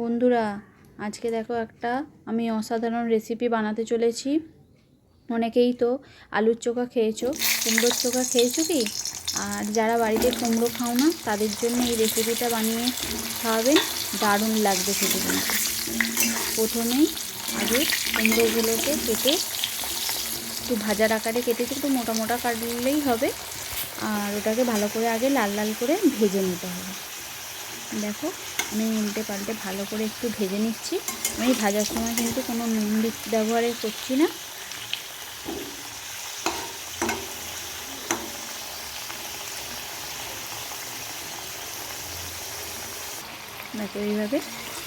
বন্ধুরা, আজকে দেখো একটা আমি অসাধারণ রেসিপি বানাতে চলেছি। অনেকেই তো আলুর চোখা খেয়েছো, কুমড়োর চোখা খেয়েছো কি? আর যারা বাড়িতে কুমড়ো খাও না, তাদের জন্য এই রেসিপিটা বানিয়ে খাওয়াবেন, দারুণ লাগবে খেতে কিন্তু। প্রথমেই আগে কুমড়োগুলোকে কেটে, একটু ভাজার আকারে কেটেছি একটু মোটা মোটা কাটলেই হবে। আর ওটাকে ভালো করে আগে লাল লাল করে ভেজে নিতে হবে। দেখো আমি উল্টে পাল্টে ভালো করে একটু ভেজে নিচ্ছি। আমি ভাজার সময় কিন্তু কোনো নুন ব্যবহার করছি না। দেখো এইভাবে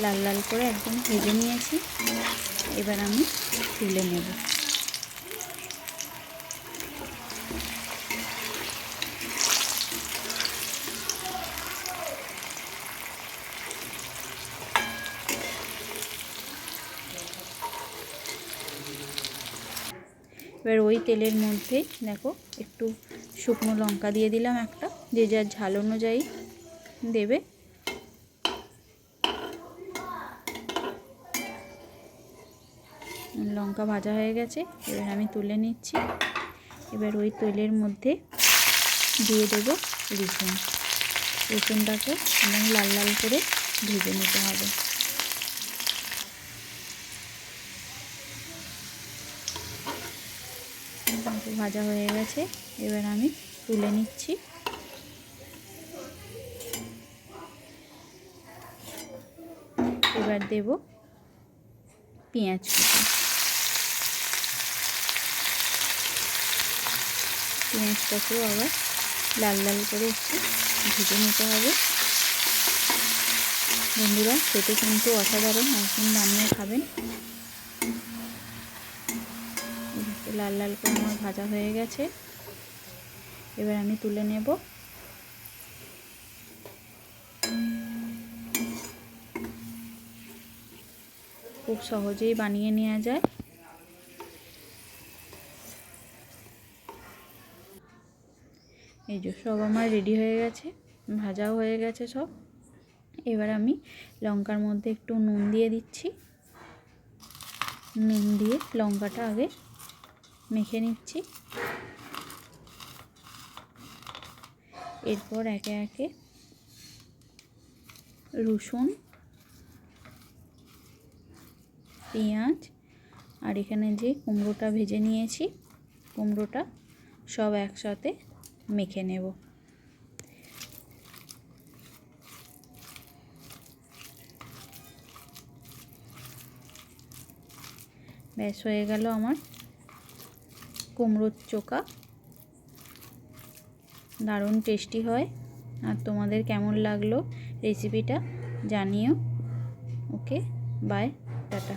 লাল লাল করে একদম ভেজে নিয়েছি। এবার আমি তুলে নেব। এবার ওই তেলের মধ্যে দেখো একটু শুকনো লঙ্কা দিয়ে দিলাম একটা, যে যার ঝাল অনুযায়ী দেবে। লঙ্কা ভাজা হয়ে গেছে, এবার আমি তুলে নিচ্ছি। এবার ওই তেলের মধ্যে দিয়ে দেবো রসুন। রসুনটাকে এবং লাল লাল করে ভেজে নিতে হবে। ভাজা হয়ে গেছে। এবার আমি তুলে নিচ্ছি। এবার দেব পেঁয়াজ পেঁয়াজটাকেও আবার লাল লাল করে একটু ভেজে নিতে হবে। বন্ধুরা, খেতে কিন্তু অসাধারণ একদিন বানিয়ে খাবেন। লাল লাল করে আমার ভাজা হয়ে গেছে। এবার আমি তুলে নেব। খুব সহজেই বানিয়ে নেওয়া যায়। এই যে সব আমার রেডি হয়ে গেছে, ভাজাও হয়ে গেছে সব। এবার আমি লঙ্কার মধ্যে একটু নুন দিয়ে দিচ্ছি। নুন দিয়ে লঙ্কাটা আগে মেখে নিচ্ছি। এরপর একে একে রসুন, পেঁয়াজ আর এখানে যে কুমড়োটা ভেজে নিয়েছি, কুমড়োটা সব একসাথে মেখে নেব। ব্যাস, হয়ে গেল আমার কুমড়োর চোকা দারুণ টেস্টি হয়। আর তোমাদের কেমন লাগল রেসিপিটা জানিও। Okay bye tata.